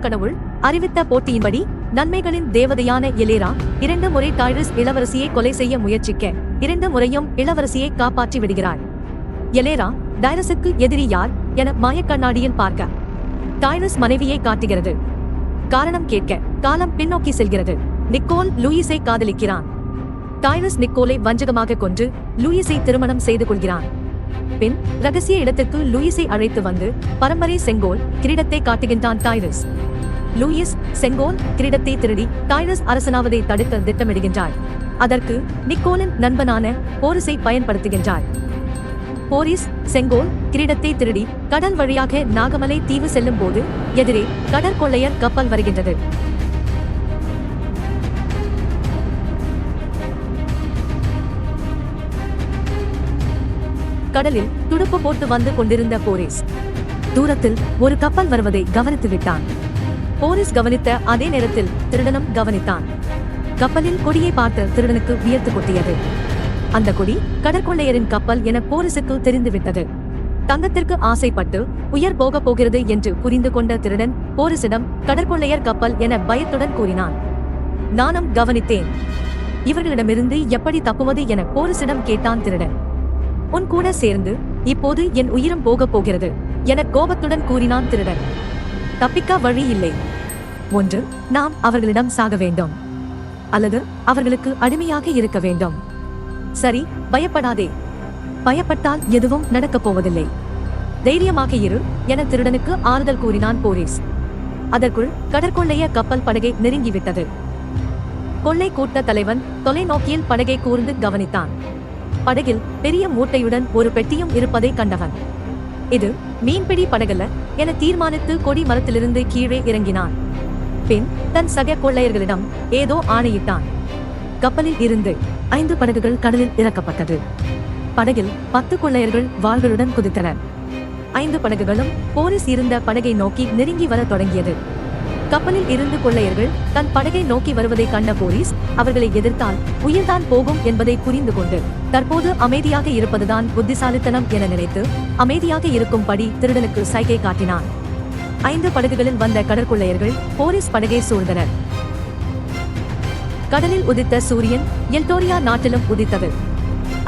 கடவுள் அறிவித்த போட்டியின்படி நன்மைகளின் தேவதையான எலேரா இரண்டு முறை டைரஸ் இளவரசியை கொலை செய்ய முயற்சிக்க இரண்டு முறையும் இளவரசியை காப்பாற்றி விடுகிறாள். எலேரா டைரஸுக்கு எதிரி யார் என மாயக்கண்ணாடியில் பார்க்க. டைரஸ் மனைவியை காட்டுகிறது. காரணம் கேட்க காலம் பின்னோக்கி செல்கிறது. நிக்கோல் லூயிஸை காதலிக்கிறான். டைரஸ் நிக்கோலை வஞ்சகமாக கொன்று லூயிஸை திருமணம் செய்து கொள்கிறான். பின் ரகசிய இடத்துக்கு லூயிஸை அழைத்து வந்து பரம்பரை செங்கோல் கிரீடத்தை காட்டுகின்றான் டைரஸ். லூயிஸ் செங்கோல் கிரீடத்தை திருடி டைரஸ் அரசனாவதை தடுக்க திட்டமிடுகின்றார். அதற்கு நிக்கோலின் நண்பனான போரிஸை பயன்படுத்துகின்றார். போரிஸ் செங்கோல் கிரீடத்தை திருடி கடல் வழியாக நாகமலை தீவு செல்லும் போது எதிரே கடற்கொள்ளையர் கப்பல் வருகின்றது. கடலில் துடுப்பு போட்டு வந்து கொண்டிருந்த போரிஸ். தூரத்தில் ஒரு கப்பல் வருவதை கவனித்து விட்டான் போரிஸ் கவனித்த அதே நேரத்தில் திருடனும் கவனித்தான். கப்பலில் கொடியை பார்த்து திருடனுக்கு வியர்த்து கொட்டியது. அந்த கொடி கடற்கொள்ளையரின் கப்பல் என போரிசுக்கு தெரிந்துவிட்டது. தங்கத்திற்கு ஆசைப்பட்டு உயர் போக போகிறது என்று புரிந்து கொண்ட திருடன் போரிசிடம் கடற்கொள்ளையர் கப்பல் என பயத்துடன் கூறினான். நானும் கவனித்தேன். இவர்களிடமிருந்து எப்படி தப்புவது என போரிசிடம் கேட்டான் திருடன். உன் கூட சேர்ந்து இப்போது என் உயிரும் போகப் போகிறது. என கோபத்துடன் கூறினான் திருடன். தப்பிக்க வழி இல்லை. ஒன்று நாம் அவர்களிடம் சாக வேண்டும். அல்லது அவர்களுக்கு அடிமையாக இருக்க வேண்டும். சரி பயப்படாதே. பயப்பட்டால் எதுவும் நடக்கப் போவதில்லை. தைரியமாக இரு என திருடனுக்கு ஆறுதல் கூறினான் போலீஸ். அதற்குள் கடற்கொள்ளைய கப்பல் படகை நெருங்கிவிட்டது. கொள்ளை கூட்ட தலைவன் தொலைநோக்கியில் படகை கூர்ந்து கவனித்தான். படகில் பெரிய மூட்டையுடன் ஒரு பெட்டியும் இருப்பதை கண்டவன். இது மீன்பிடி படகல்ல என தீர்மானித்து கொடி மரத்திலிருந்து கீழே இறங்கினான். பின் தன் சக கொள்ளையர்களிடம் ஏதோ ஆணையிட்டான். கப்பலில் இருந்து ஐந்து படகுகள் கடலில் இறக்கப்பட்டது. படகில் பத்து கொள்ளையர்கள் வாள்களுடன் குதித்தனர். ஐந்து படகுகளும் போரிஸ் இருந்த படகை நோக்கி நெருங்கி வரத் தொடங்கியது. கப்பலில் இருந்து கொள்ளையர்கள் தன் படகை நோக்கி வருவதை கண்ட போலீஸ் அவர்களை எதிர்த்தால் உயிர்தான் போகும் என்பதை புரிந்து கொண்டு தற்போது அமைதியாக இருப்பதுதான் புத்திசாலித்தனம் என நினைத்து அமைதியாக இருக்கும்படி திருடனுக்கு சைகை காட்டினான். ஐந்து படகுகளில் வந்த கடற்கொள்ளையர்கள் போலீஸ் படகை சூழ்ந்தனர். கடலில் உதித்த சூரியன் எல்டோரியா நாட்டிலும் உதித்தது.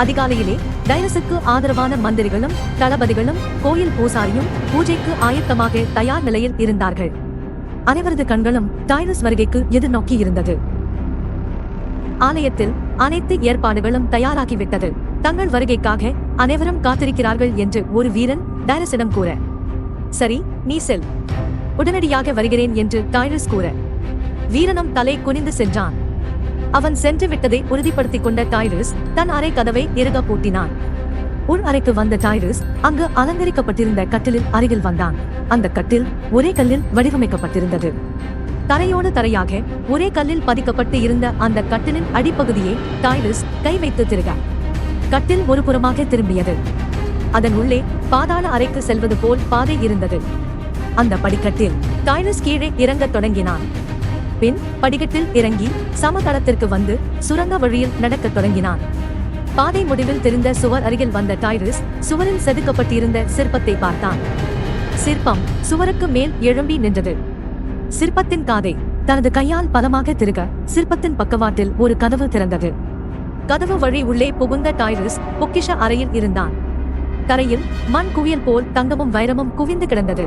அதிகாலையிலே டைரஸுக்கு ஆதரவான மந்திரிகளும் தளபதிகளும் கோயில் பூசாரியும் பூஜைக்கு ஆயத்தமாக தயார் நிலையில் இருந்தார்கள். அனைவரது கண்களும் டைரஸ் வருகைக்கு எதிர்நோக்கி இருந்தது. ஆலயத்தில் அனைத்து ஏற்பாடுகளும் தயாராகிவிட்டது. தங்கள் வருகைக்காக அனைவரும் காத்திருக்கிறார்கள் என்று ஒரு வீரன் டைரஸிடம் கூற. சரி நீ செல். உடனடியாக வருகிறேன் என்று டைரஸ் கூற. வீரனும் தலை குனிந்து சென்றான். அவன் சென்று விட்டதை உறுதிப்படுத்திக் கொண்ட டைரஸ் தன் அறை கதவை இறுக பூட்டினான். உள் அறைக்கு வந்த டைரஸ் அங்கு அலங்கரிக்கப்பட்டிருந்த கட்டிலில் அருகில் வந்தான். அந்த கட்டில் ஒரே கல்லில் வடிவமைக்கப்பட்டிருந்தது. தரையோடு தரையாக ஒரே கல்லில் பதிக்கப்பட்டு இருந்த அந்த கட்டிலின் அடிப்பகுதியை டைரஸ் கை வைத்து திருக. கட்டில் ஒரு புறமாக திரும்பியது. அதன் உள்ளே பாதாள அறைக்கு செல்வது போல் பாதை இருந்தது. அந்த படிக்கட்டில் டைரஸ் கீழே இறங்கத் தொடங்கினான். பின் படிக்கட்டில் இறங்கி சமதளத்திற்கு வந்து சுரங்க வழியில் நடக்கத் தொடங்கினான். பாதை முடிவில் தெரிந்த சுவர் அருகில் வந்த டைரிஸ் சுவரில் செதுக்கப்பட்டிருந்த சிற்பத்தை பார்த்தான். சிற்பம் சுவருக்கு மேல் எழும்பி நின்றது. சிற்பத்தின் காதை தனது கையால் பலமாக திருக சிற்பத்தின் பக்கவாட்டில் ஒரு கதவு திறந்தது. கதவு வழி உள்ளே புகுந்த டைரிஸ் பொக்கிஷ அறையில் இருந்தான். தரையில் மண் குவியல் போல் தங்கமும் வைரமும் குவிந்து கிடந்தது.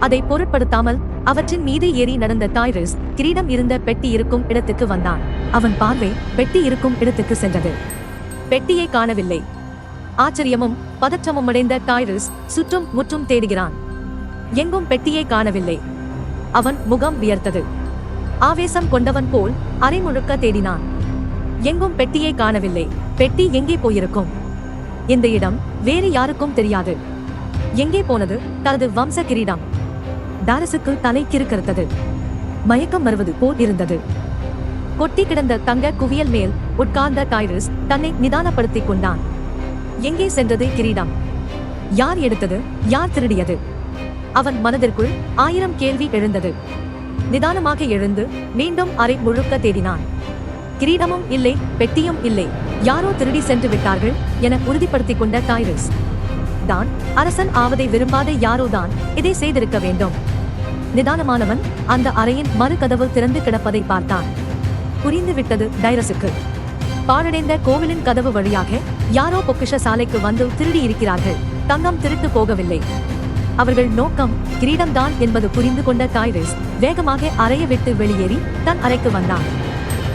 அதை பொருட்படுத்தாமல் அவற்றின் மீது ஏறி நடந்த டைரிஸ் கிரீடம் இருந்த பெட்டி இருக்கும் இடத்துக்கு வந்தான். அவன் பார்வை பெட்டி இருக்கும் இடத்துக்கு சென்றது. பெட்டியை காணவில்லை. ஆச்சரியமும் பதற்றமும் அடைந்த டைரஸ் சுற்றும் முற்றும் தேடுகிறான். எங்கும் பெட்டியை காணவில்லை. அவன் முகம் வியர்த்தது. ஆவேசம் கொண்டவன் போல் அரைமுழுக்க தேடினான். எங்கும் பெட்டியை காணவில்லை. பெட்டி எங்கே போயிருக்கும்? இந்த இடம் வேறு யாருக்கும் தெரியாது. எங்கே போனது? தனது வம்ச கிரீடம். டாரஸுக்கு தலை கிறுக்கறுத்தது. மயக்கம் வருவது போல் இருந்தது. கொட்டி கிடந்த தங்க குவியல் மேல் உட்கார்ந்த டைரஸ் தன்னை நிதானப்படுத்திக் கொண்டான். எங்கே சென்றது கிரீடம்? யார் எடுத்தது? யார் திருடியது? அவன் மனதிற்குள் ஆயிரம் கேள்வி எழுந்தது. நிதானமாக எழுந்து மீண்டும் அறை முழுக்க தேடினான். கிரீடமும் இல்லை பெட்டியும் இல்லை. யாரோ திருடி சென்று விட்டார்கள் என உறுதிப்படுத்திக் கொண்ட டைரஸ் தான் அரசன் ஆவதை விரும்பாத யாரோதான் இதை செய்திருக்க வேண்டும். நிதானமானவன் அந்த அறையின் மறு கதவு திறந்து கிடப்பதை பார்த்தான். புரிந்துவிட்டது டைரஸுக்கு. பாழடைந்த கோவிலின் கதவு வழியாக யாரோ பொக்கிஷ சாலைக்கு வந்து திருடி இருக்கிறார்கள் தங்கம் திருட்டு போகவில்லை. அவர்கள் நோக்கம் கிரீடம்தான் என்பது புரிந்து கொண்ட டைரஸ் வேகமாக அறையை விட்டு வெளியேறி தன் அறைக்கு வந்தான்.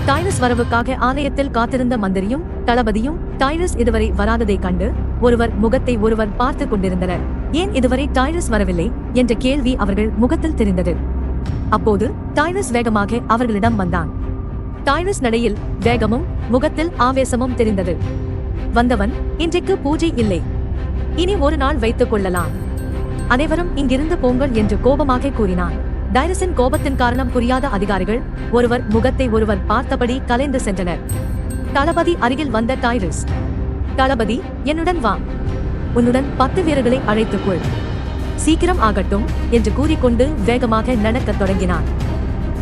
டைரஸ் வரவுக்காக ஆலயத்தில் காத்திருந்த மந்திரியும் தளபதியும் டைரஸ் இதுவரை வராததை கண்டு ஒருவர் முகத்தை ஒருவர் பார்த்து கொண்டிருந்தனர். ஏன் இதுவரை டைரஸ் வரவில்லை? என்ற கேள்வி அவர்கள் முகத்தில் தெரிந்தது. அப்போது டைரஸ் வேகமாக அவர்களிடம் வந்தான். டைரஸ் நடையில் வேகமும் முகத்தில் ஆவேசமும் தெரிந்தது. வந்தவன் இன்றைக்கு பூஜை இல்லை. இனி ஒரு நாள் வைத்துக் கொள்ளலாம். அனைவரும் இங்கிருந்து போங்கள் என்று கோபமாக கூறினான். டைரஸின் கோபத்தின் காரணம் புரியாத அதிகாரிகள் ஒருவர் முகத்தை ஒருவர் பார்த்தபடி கலைந்து சென்றனர். தளபதி அருகில் வந்த டைரஸ் தளபதி என்னுடன் வா. உன்னுடன் பத்து வீரர்களை அழைத்துக்கொள் சீக்கிரம் ஆகட்டும் என்று கூறிக்கொண்டு வேகமாக நடக்கத் தொடங்கினான்.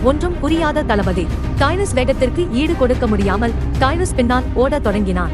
ஒன்றும் புரியாத தளபதி. டைனஸ் வேகத்திற்கு ஈடு கொடுக்க முடியாமல் டைனஸ் பின்னால் ஓடத் தொடங்கினான்.